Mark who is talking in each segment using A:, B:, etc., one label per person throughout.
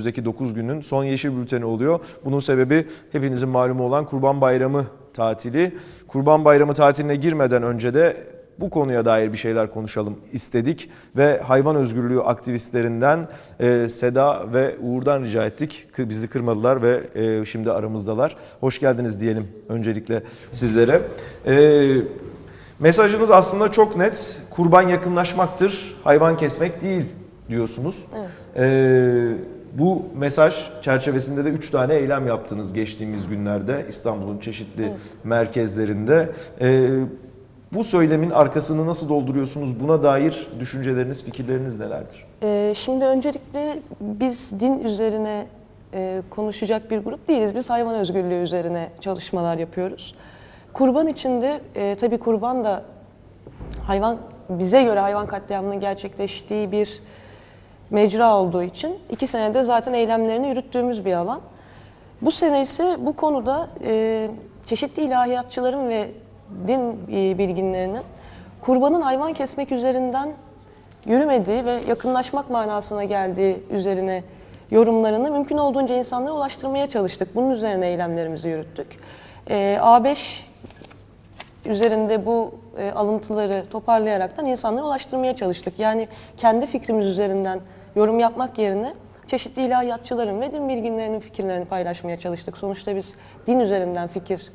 A: önümüzdeki 9 günün son yeşil bülteni oluyor. Bunun sebebi hepinizin malumu olan Kurban Bayramı tatili. Kurban Bayramı tatiline girmeden önce de bu konuya dair bir şeyler konuşalım istedik ve hayvan özgürlüğü aktivistlerinden e, Seda ve Uğur'dan rica ettik. Bizi kırmadılar ve e, şimdi aramızdalar. Hoş geldiniz diyelim öncelikle sizlere. E, mesajınız aslında çok net. Kurban yakınlaşmaktır, hayvan kesmek değil diyorsunuz.
B: Evet.
A: E, bu mesaj çerçevesinde de 3 tane eylem yaptınız geçtiğimiz günlerde İstanbul'un çeşitli merkezlerinde. E, bu söylemin arkasını nasıl dolduruyorsunuz? Buna dair düşünceleriniz, fikirleriniz nelerdir?
B: Ee, şimdi öncelikle biz din üzerine e, konuşacak bir grup değiliz. Biz hayvan özgürlüğü üzerine çalışmalar yapıyoruz. Kurban içinde e, tabii kurban da hayvan bize göre hayvan katliamının gerçekleştiği bir mecra olduğu için iki senede zaten eylemlerini yürüttüğümüz bir alan. Bu sene ise bu konuda e, çeşitli ilahiyatçıların ve din e, bilginlerinin kurbanın hayvan kesmek üzerinden yürümediği ve yakınlaşmak manasına geldiği üzerine yorumlarını mümkün olduğunca insanlara ulaştırmaya çalıştık. Bunun üzerine eylemlerimizi yürüttük. E, A5 üzerinde bu e, alıntıları toparlayaraktan insanlara ulaştırmaya çalıştık. Yani kendi fikrimiz üzerinden yorum yapmak yerine çeşitli ilahiyatçıların ve din bilginlerinin fikirlerini paylaşmaya çalıştık. Sonuçta biz din üzerinden fikir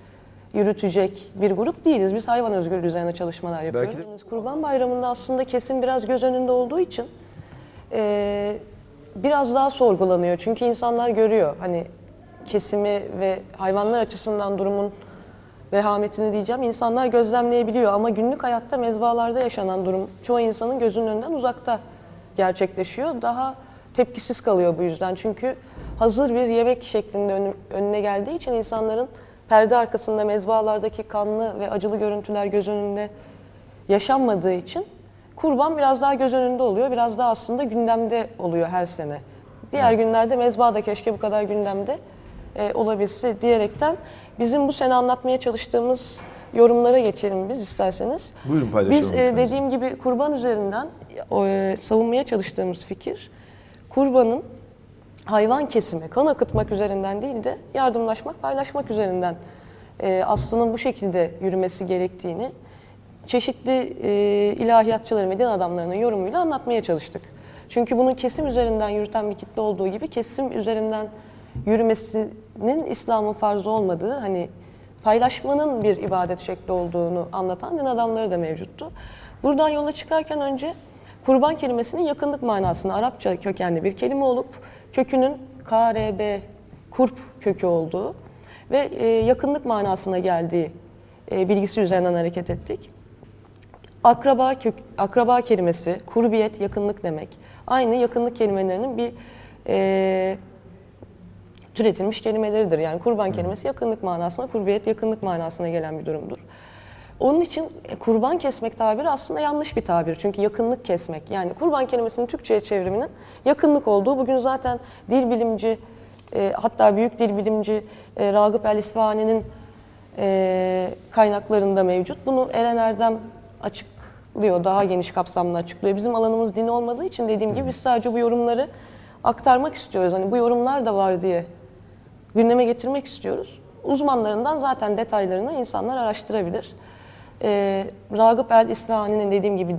B: yürütecek bir grup değiliz. Biz hayvan özgürlüğü üzerine çalışmalar yapıyoruz.
A: Belki
B: Kurban Bayramı'nda aslında kesim biraz göz önünde olduğu için e, biraz daha sorgulanıyor. Çünkü insanlar görüyor hani kesimi ve hayvanlar açısından durumun vehametini diyeceğim. İnsanlar gözlemleyebiliyor ama günlük hayatta mezbalarda yaşanan durum çoğu insanın gözünün önünden uzakta gerçekleşiyor. Daha tepkisiz kalıyor bu yüzden. Çünkü hazır bir yemek şeklinde önü- önüne geldiği için insanların perde arkasında mezbalardaki kanlı ve acılı görüntüler göz önünde yaşanmadığı için kurban biraz daha göz önünde oluyor. Biraz daha aslında gündemde oluyor her sene. Diğer günlerde mezba da keşke bu kadar gündemde e, olabilse diyerekten bizim bu sene anlatmaya çalıştığımız yorumlara geçelim biz isterseniz.
A: Buyurun paylaşalım
B: Biz e, dediğim gibi kurban üzerinden e, savunmaya çalıştığımız fikir kurbanın hayvan kesimi, kan akıtmak üzerinden değil de yardımlaşmak, paylaşmak üzerinden e, aslının bu şekilde yürümesi gerektiğini çeşitli e, ilahiyatçıların ve din adamlarının yorumuyla anlatmaya çalıştık. Çünkü bunun kesim üzerinden yürüten bir kitle olduğu gibi kesim üzerinden yürümesinin İslam'ın farzı olmadığı, hani paylaşmanın bir ibadet şekli olduğunu anlatan din adamları da mevcuttu. Buradan yola çıkarken önce kurban kelimesinin yakınlık manasını Arapça kökenli bir kelime olup kökünün KRB, kurp kökü olduğu ve e, yakınlık manasına geldiği e, bilgisi üzerinden hareket ettik. Akraba kök, akraba kelimesi, kurbiyet, yakınlık demek. Aynı yakınlık kelimelerinin bir e, türetilmiş kelimeleridir. Yani kurban kelimesi yakınlık manasına, kurbiyet yakınlık manasına gelen bir durumdur. Onun için e, kurban kesmek tabiri aslında yanlış bir tabir. Çünkü yakınlık kesmek. Yani kurban kelimesinin Türkçe'ye çevriminin yakınlık olduğu bugün zaten dil bilimci, e, hatta büyük dil bilimci e, Ragıp el-İsfahani'nin e, kaynaklarında mevcut. Bunu Eren Erdem açıklıyor, daha geniş kapsamlı açıklıyor. Bizim alanımız din olmadığı için dediğim gibi biz sadece bu yorumları aktarmak istiyoruz. Hani bu yorumlar da var diye gündeme getirmek istiyoruz. Uzmanlarından zaten detaylarını insanlar araştırabilir. Ee, Ragıp el İsfahani'nin dediğim gibi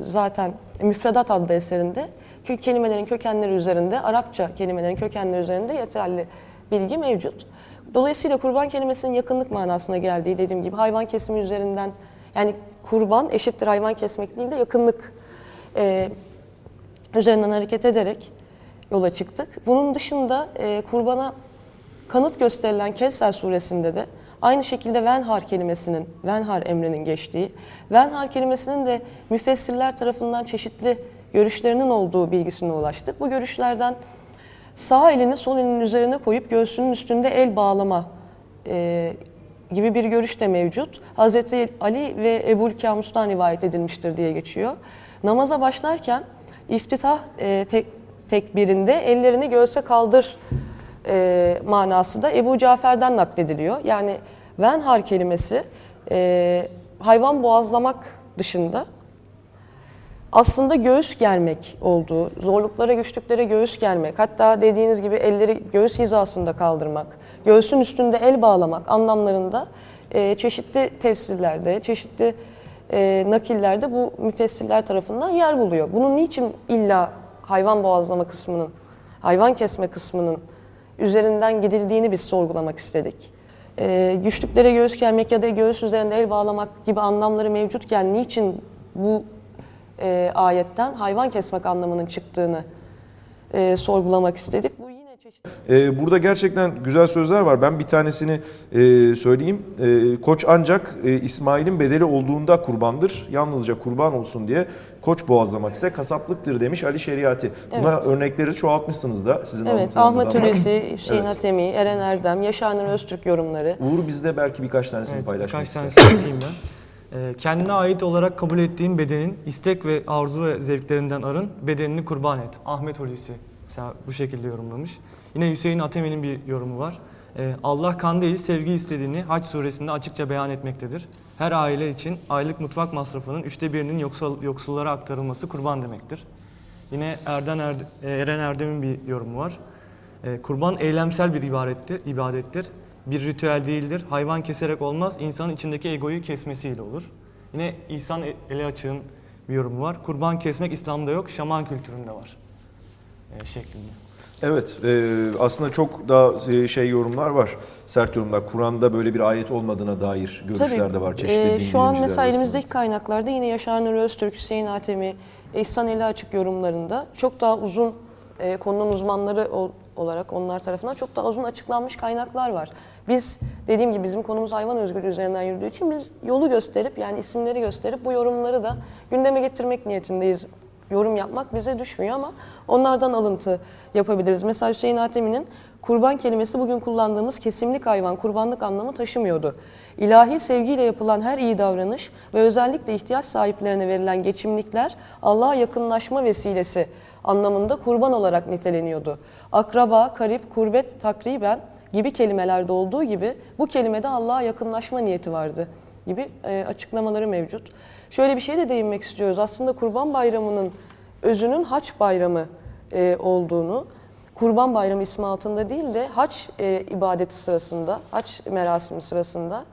B: zaten Müfredat adlı eserinde kö- kelimelerin kökenleri üzerinde, Arapça kelimelerin kökenleri üzerinde yeterli bilgi mevcut. Dolayısıyla kurban kelimesinin yakınlık manasına geldiği dediğim gibi hayvan kesimi üzerinden yani kurban eşittir hayvan kesmek değil de yakınlık e, üzerinden hareket ederek yola çıktık. Bunun dışında e, kurbana kanıt gösterilen Kevser suresinde de aynı şekilde venhar kelimesinin, venhar emrinin geçtiği, venhar kelimesinin de müfessirler tarafından çeşitli görüşlerinin olduğu bilgisine ulaştık. Bu görüşlerden sağ elini sol elinin üzerine koyup göğsünün üstünde el bağlama e, gibi bir görüş de mevcut. Hazreti Ali ve Ebu'l Kamus'tan rivayet edilmiştir diye geçiyor. Namaza başlarken iftitah e, tek, tekbirinde ellerini göğse kaldır e, manası da Ebu Cafer'den naklediliyor. Yani venhar kelimesi e, hayvan boğazlamak dışında aslında göğüs germek olduğu, zorluklara, güçlüklere göğüs germek, hatta dediğiniz gibi elleri göğüs hizasında kaldırmak, göğsün üstünde el bağlamak anlamlarında e, çeşitli tefsirlerde, çeşitli e, nakillerde bu müfessirler tarafından yer buluyor. Bunun niçin illa hayvan boğazlama kısmının, hayvan kesme kısmının üzerinden gidildiğini biz sorgulamak istedik. E, güçlüklere göğüs germek ya da göğüs üzerinde el bağlamak gibi anlamları mevcutken niçin bu e, ayetten hayvan kesmek anlamının çıktığını e, sorgulamak istedik. Bu çeşitli
A: Ee, burada gerçekten güzel sözler var. Ben bir tanesini e, söyleyeyim. E, koç ancak e, İsmail'in bedeli olduğunda kurbandır. Yalnızca kurban olsun diye koç boğazlamak ise kasaplıktır demiş Ali Şeriati. Buna
B: Evet.
A: örnekleri çoğaltmışsınız da sizin
B: Evet,
A: anlatınızdan
B: Ahmet. Hulusi, Hüseyin
A: Evet.
B: Atemi, Eren Erdem, Yaşar Nur Öztürk yorumları.
A: Uğur bizde belki birkaç tanesini
C: Evet,
A: paylaşmak
C: birkaç
A: ister.
C: tanesini okuyayım ben. Ee, kendine ait olarak kabul ettiğin bedenin istek ve arzu ve zevklerinden arın, bedenini kurban et. Ahmet Hulusi mesela bu şekilde yorumlamış. Yine Hüseyin Atemi'nin bir yorumu var. Ee, Allah kan değil sevgi istediğini Haç suresinde açıkça beyan etmektedir. Her aile için aylık mutfak masrafının üçte birinin yoksul, yoksullara aktarılması kurban demektir. Yine Erden Erde, Eren Erdem'in bir yorumu var. Ee, kurban eylemsel bir ibadettir, ibadettir. Bir ritüel değildir. Hayvan keserek olmaz, insanın içindeki egoyu kesmesiyle olur. Yine İhsan Eli Açık'ın bir yorumu var. Kurban kesmek İslam'da yok, şaman kültüründe var. Ee, şeklinde.
A: Evet, e, aslında çok daha e, şey yorumlar var, sert yorumlar. Kur'an'da böyle bir ayet olmadığına dair görüşler de var çeşitli
B: e, Şu an mesela elimizdeki kaynaklarda yine Yaşar Nur Öztürk, Hüseyin Atemi, İhsan Eli Açık yorumlarında çok daha uzun e, konunun uzmanları ol- olarak onlar tarafından çok daha uzun açıklanmış kaynaklar var. Biz dediğim gibi bizim konumuz hayvan özgürlüğü üzerinden yürüdüğü için biz yolu gösterip yani isimleri gösterip bu yorumları da gündeme getirmek niyetindeyiz. Yorum yapmak bize düşmüyor ama onlardan alıntı yapabiliriz. Mesela Hüseyin Atemi'nin kurban kelimesi bugün kullandığımız kesimlik hayvan, kurbanlık anlamı taşımıyordu. İlahi sevgiyle yapılan her iyi davranış ve özellikle ihtiyaç sahiplerine verilen geçimlikler Allah'a yakınlaşma vesilesi anlamında kurban olarak niteleniyordu. Akraba, karip, kurbet, takriben gibi kelimelerde olduğu gibi bu kelimede Allah'a yakınlaşma niyeti vardı gibi e, açıklamaları mevcut. Şöyle bir şey de değinmek istiyoruz. Aslında Kurban Bayramı'nın özünün Haç Bayramı e, olduğunu, Kurban Bayramı ismi altında değil de Haç e, ibadeti sırasında, Haç merasimi sırasında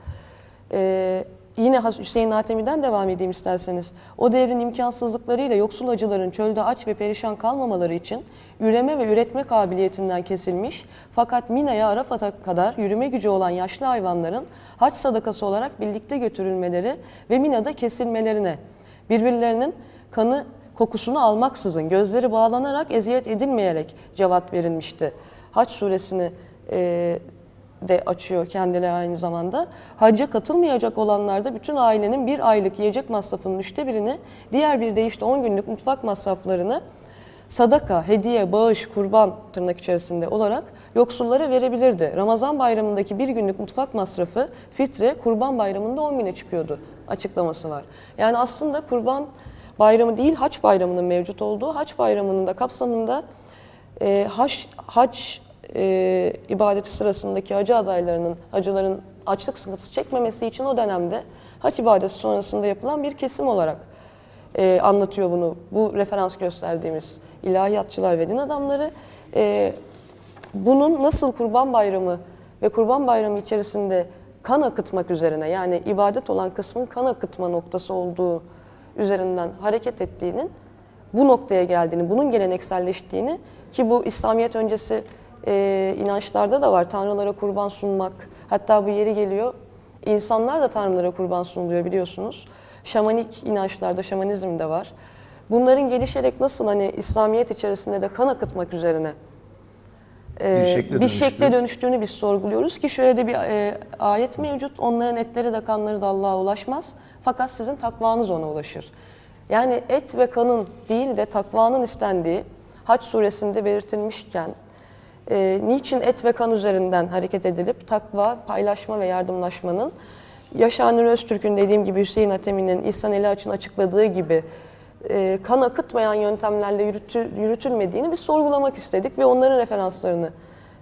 B: yine Hüseyin Natemi'den devam edeyim isterseniz. O devrin imkansızlıklarıyla yoksul acıların çölde aç ve perişan kalmamaları için üreme ve üretme kabiliyetinden kesilmiş fakat Mina'ya Arafat'a kadar yürüme gücü olan yaşlı hayvanların haç sadakası olarak birlikte götürülmeleri ve Mina'da kesilmelerine birbirlerinin kanı kokusunu almaksızın gözleri bağlanarak eziyet edilmeyerek cevap verilmişti. Haç suresini e, de açıyor kendileri aynı zamanda. Hacca katılmayacak olanlar da bütün ailenin bir aylık yiyecek masrafının üçte birini, diğer bir deyişle 10 günlük mutfak masraflarını sadaka, hediye, bağış, kurban tırnak içerisinde olarak yoksullara verebilirdi. Ramazan bayramındaki bir günlük mutfak masrafı fitre, kurban bayramında 10 güne çıkıyordu açıklaması var. Yani aslında kurban bayramı değil haç bayramının mevcut olduğu, haç bayramının da kapsamında e, haç, haç e, ibadeti sırasındaki hacı adaylarının, hacıların açlık sıkıntısı çekmemesi için o dönemde haç ibadeti sonrasında yapılan bir kesim olarak e, anlatıyor bunu. Bu referans gösterdiğimiz ilahiyatçılar ve din adamları. E, bunun nasıl kurban bayramı ve kurban bayramı içerisinde kan akıtmak üzerine yani ibadet olan kısmın kan akıtma noktası olduğu üzerinden hareket ettiğinin bu noktaya geldiğini, bunun gelenekselleştiğini ki bu İslamiyet öncesi e, inançlarda da var. Tanrılara kurban sunmak, hatta bu yeri geliyor. İnsanlar da tanrılara kurban sunuluyor biliyorsunuz. Şamanik inançlarda, şamanizm de var. Bunların gelişerek nasıl hani İslamiyet içerisinde de kan akıtmak üzerine e,
A: Bir şekle
B: bir
A: dönüştü.
B: şekle dönüştüğünü biz sorguluyoruz ki şöyle de bir e, ayet mevcut. Onların etleri de kanları da Allah'a ulaşmaz. Fakat sizin takvanız ona ulaşır. Yani et ve kanın değil de takvanın istendiği Haç suresinde belirtilmişken e, niçin et ve kan üzerinden hareket edilip takva, paylaşma ve yardımlaşmanın Yaşar Nur Öztürk'ün dediğim gibi Hüseyin Atemi'nin, İhsan Eli Aç'ın açıkladığı gibi e, kan akıtmayan yöntemlerle yürütü, yürütülmediğini biz sorgulamak istedik ve onların referanslarını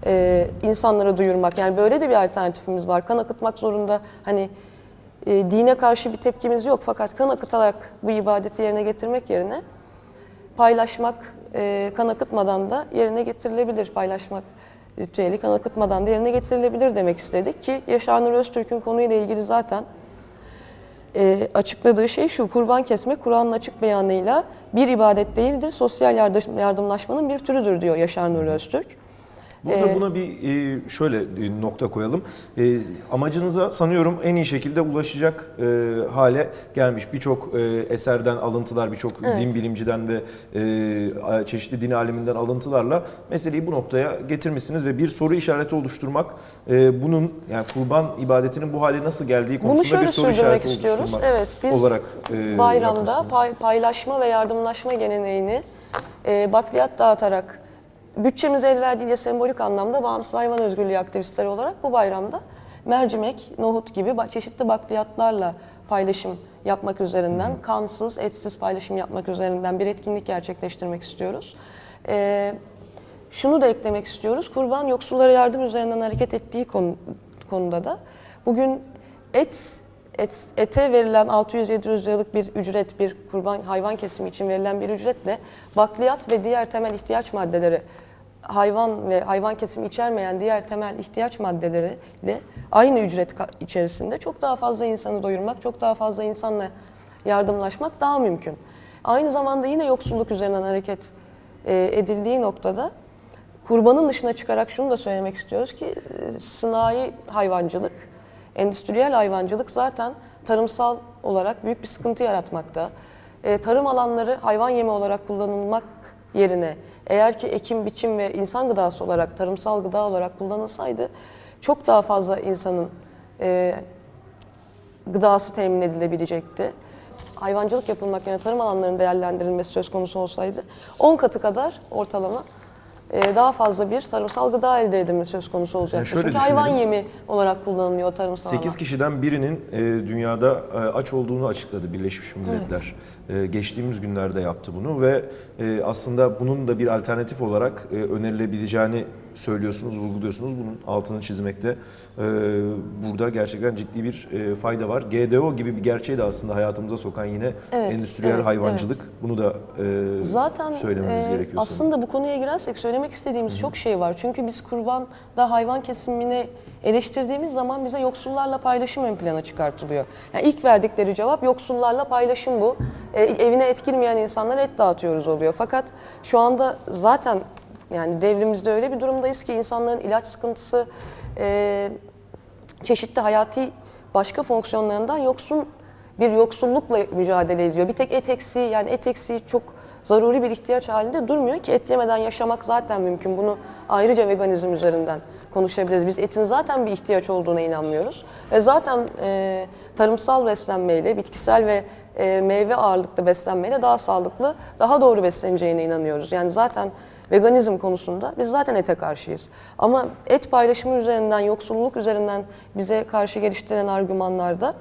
B: e, insanlara duyurmak. Yani böyle de bir alternatifimiz var. Kan akıtmak zorunda hani e, dine karşı bir tepkimiz yok fakat kan akıtarak bu ibadeti yerine getirmek yerine paylaşmak, e, kan akıtmadan da yerine getirilebilir. Paylaşmak ritüeli kan akıtmadan da yerine getirilebilir demek istedik ki Yaşar Nur Öztürk'ün konuyla ilgili zaten e, açıkladığı şey şu, kurban kesmek Kur'an'ın açık beyanıyla bir ibadet değildir, sosyal yardım, yardımlaşmanın bir türüdür diyor Yaşar Nuri Öztürk.
A: Burada
B: Ee,
A: buna bir e, şöyle e, nokta koyalım. E, amacınıza sanıyorum en iyi şekilde ulaşacak hale gelmiş. Birçok eserden alıntılar, birçok
B: Evet.
A: din bilimciden ve çeşitli din aleminden alıntılarla meseleyi bu noktaya getirmişsiniz ve bir soru işareti oluşturmak, bunun yani kurban ibadetinin bu hale nasıl geldiği konusunda bir soru işareti
B: istiyoruz.
A: oluşturmak
B: Evet, biz
A: olarak
B: bayramda pay- paylaşma ve yardımlaşma geleneğini bakliyat dağıtarak bütçemiz el verdiğiyle sembolik anlamda bağımsız hayvan özgürlüğü aktivistleri olarak bu bayramda mercimek, nohut gibi çeşitli bakliyatlarla paylaşım yapmak üzerinden, kansız, etsiz paylaşım yapmak üzerinden bir etkinlik gerçekleştirmek istiyoruz. E, şunu da eklemek istiyoruz. Kurban yoksullara yardım üzerinden hareket ettiği konu, konuda da bugün et, et ete verilen 600-700 liralık bir ücret, bir kurban hayvan kesimi için verilen bir ücretle bakliyat ve diğer temel ihtiyaç maddeleri hayvan ve hayvan kesimi içermeyen diğer temel ihtiyaç maddeleri de aynı ücret içerisinde çok daha fazla insanı doyurmak, çok daha fazla insanla yardımlaşmak daha mümkün. Aynı zamanda yine yoksulluk üzerinden hareket e, edildiği noktada kurbanın dışına çıkarak şunu da söylemek istiyoruz ki e, sınai hayvancılık, endüstriyel hayvancılık zaten tarımsal olarak büyük bir sıkıntı yaratmakta. E, tarım alanları hayvan yemi olarak kullanılmak yerine eğer ki ekim, biçim ve insan gıdası olarak, tarımsal gıda olarak kullanılsaydı çok daha fazla insanın e, gıdası temin edilebilecekti. Hayvancılık yapılmak yerine tarım alanlarının değerlendirilmesi söz konusu olsaydı 10 katı kadar ortalama e, daha fazla bir tarımsal gıda elde edilmesi söz konusu olacaktı.
A: şöyle
B: Çünkü hayvan yemi olarak kullanılıyor tarımsal
A: 8
B: alan.
A: kişiden birinin e, dünyada e, aç olduğunu açıkladı Birleşmiş Milletler. E, geçtiğimiz günlerde yaptı bunu ve e, aslında bunun da bir alternatif olarak e, önerilebileceğini söylüyorsunuz, vurguluyorsunuz. Bunun altını çizmekte e, burada gerçekten ciddi bir e, fayda var. GDO gibi bir gerçeği de aslında hayatımıza sokan yine
B: Evet,
A: endüstriyel
B: evet,
A: hayvancılık. Bunu da e,
B: Zaten
A: söylememiz
B: e,
A: gerekiyor. sanırım.
B: aslında bu konuya girersek söylemek istediğimiz çok şey var. Çünkü biz kurban da hayvan kesimini eleştirdiğimiz zaman bize yoksullarla paylaşım ön plana çıkartılıyor. Yani ilk verdikleri cevap yoksullarla paylaşım bu. E, evine et girmeyen insanlara et dağıtıyoruz oluyor. Fakat şu anda zaten yani devrimizde öyle bir durumdayız ki insanların ilaç sıkıntısı, e, çeşitli hayati başka fonksiyonlarından yoksun bir yoksullukla mücadele ediyor. Bir tek et eksiği yani et eksiği çok zaruri bir ihtiyaç halinde durmuyor ki et yemeden yaşamak zaten mümkün. Bunu ayrıca veganizm üzerinden konuşabiliriz. Biz etin zaten bir ihtiyaç olduğuna inanmıyoruz. Ve zaten e, tarımsal beslenmeyle, bitkisel ve e, meyve ağırlıklı beslenmeyle daha sağlıklı, daha doğru besleneceğine inanıyoruz. Yani zaten veganizm konusunda biz zaten ete karşıyız. Ama et paylaşımı üzerinden, yoksulluk üzerinden bize karşı geliştirilen argümanlarda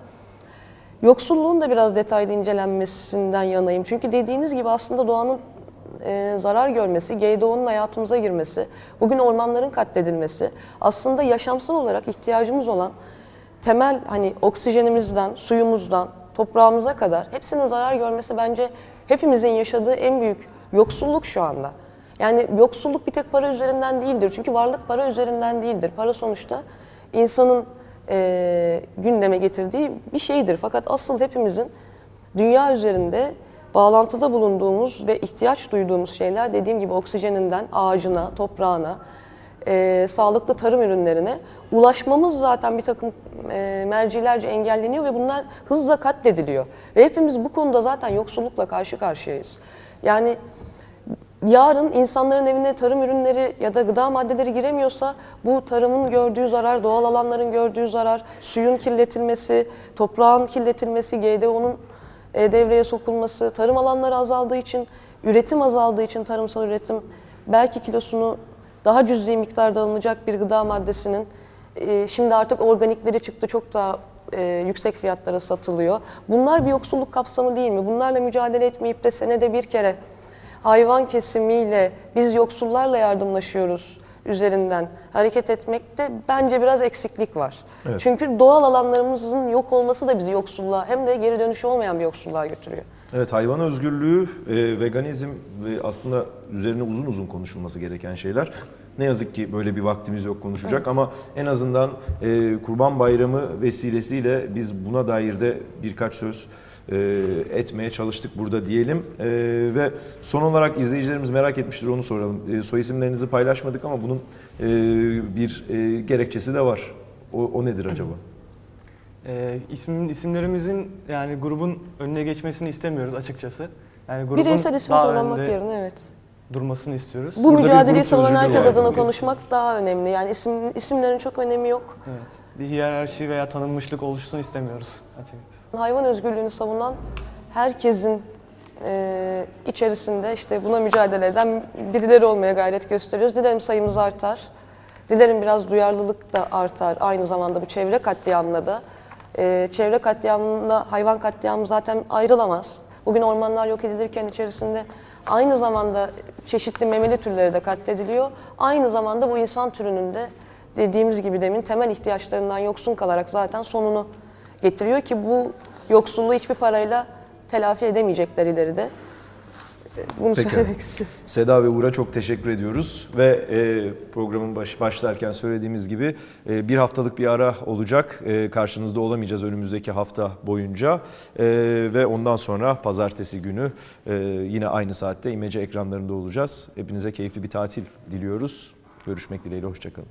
B: yoksulluğun da biraz detaylı incelenmesinden yanayım. Çünkü dediğiniz gibi aslında doğanın e, zarar görmesi, GDO'nun hayatımıza girmesi, bugün ormanların katledilmesi aslında yaşamsal olarak ihtiyacımız olan temel hani oksijenimizden, suyumuzdan, toprağımıza kadar hepsinin zarar görmesi bence hepimizin yaşadığı en büyük yoksulluk şu anda. Yani yoksulluk bir tek para üzerinden değildir. Çünkü varlık para üzerinden değildir. Para sonuçta insanın e, gündeme getirdiği bir şeydir. Fakat asıl hepimizin dünya üzerinde bağlantıda bulunduğumuz ve ihtiyaç duyduğumuz şeyler dediğim gibi oksijeninden ağacına, toprağına, e, sağlıklı tarım ürünlerine ulaşmamız zaten bir takım e, mercilerce engelleniyor ve bunlar hızla katlediliyor. Ve hepimiz bu konuda zaten yoksullukla karşı karşıyayız. Yani yarın insanların evine tarım ürünleri ya da gıda maddeleri giremiyorsa bu tarımın gördüğü zarar, doğal alanların gördüğü zarar, suyun kirletilmesi, toprağın kirletilmesi, GDO'nun e, devreye sokulması, tarım alanları azaldığı için, üretim azaldığı için tarımsal üretim belki kilosunu daha cüzi miktarda alınacak bir gıda maddesinin e, şimdi artık organikleri çıktı çok daha e, yüksek fiyatlara satılıyor. Bunlar bir yoksulluk kapsamı değil mi? Bunlarla mücadele etmeyip de senede bir kere hayvan kesimiyle biz yoksullarla yardımlaşıyoruz üzerinden hareket etmekte bence biraz eksiklik var.
A: Evet.
B: Çünkü doğal alanlarımızın yok olması da bizi yoksulluğa hem de geri dönüşü olmayan bir yoksulluğa götürüyor.
A: Evet hayvan özgürlüğü, e, veganizm ve aslında üzerine uzun uzun konuşulması gereken şeyler. Ne yazık ki böyle bir vaktimiz yok konuşacak ama en azından e, Kurban Bayramı vesilesiyle biz buna dair de birkaç söz e, etmeye çalıştık burada diyelim. E, ve son olarak izleyicilerimiz merak etmiştir onu soralım. E, soy isimlerinizi paylaşmadık ama bunun e, bir e, gerekçesi de var. O, o nedir acaba?
C: Ee, ismin, isimlerimizin yani grubun önüne geçmesini istemiyoruz açıkçası. Yani grubun
B: Bireysel isim kullanmak yerine evet.
C: Durmasını istiyoruz.
B: Bu
A: Burada
B: mücadeleyi savunan herkes adına
A: tabii.
B: konuşmak daha önemli. Yani isim isimlerin çok önemi yok.
C: Evet. Bir hiyerarşi veya tanınmışlık oluşsun istemiyoruz açıkçası.
B: Hayvan özgürlüğünü savunan herkesin e, içerisinde işte buna mücadele eden birileri olmaya gayret gösteriyoruz. Dilerim sayımız artar. Dilerim biraz duyarlılık da artar aynı zamanda bu çevre katliamına da. E, çevre katliamında hayvan katliamı zaten ayrılamaz. Bugün ormanlar yok edilirken içerisinde aynı zamanda çeşitli memeli türleri de katlediliyor. Aynı zamanda bu insan türünün de dediğimiz gibi demin temel ihtiyaçlarından yoksun kalarak zaten sonunu getiriyor ki bu yoksulluğu hiçbir parayla telafi edemeyecekler ileride. Bunu
A: Peki.
B: söylemek istiyorum.
A: Seda ve Uğur'a çok teşekkür ediyoruz ve e, programın baş, başlarken söylediğimiz gibi e, bir haftalık bir ara olacak. E, karşınızda olamayacağız önümüzdeki hafta boyunca E, ve ondan sonra pazartesi günü e, yine aynı saatte İmece ekranlarında olacağız. Hepinize keyifli bir tatil diliyoruz. Görüşmek dileğiyle, hoşçakalın.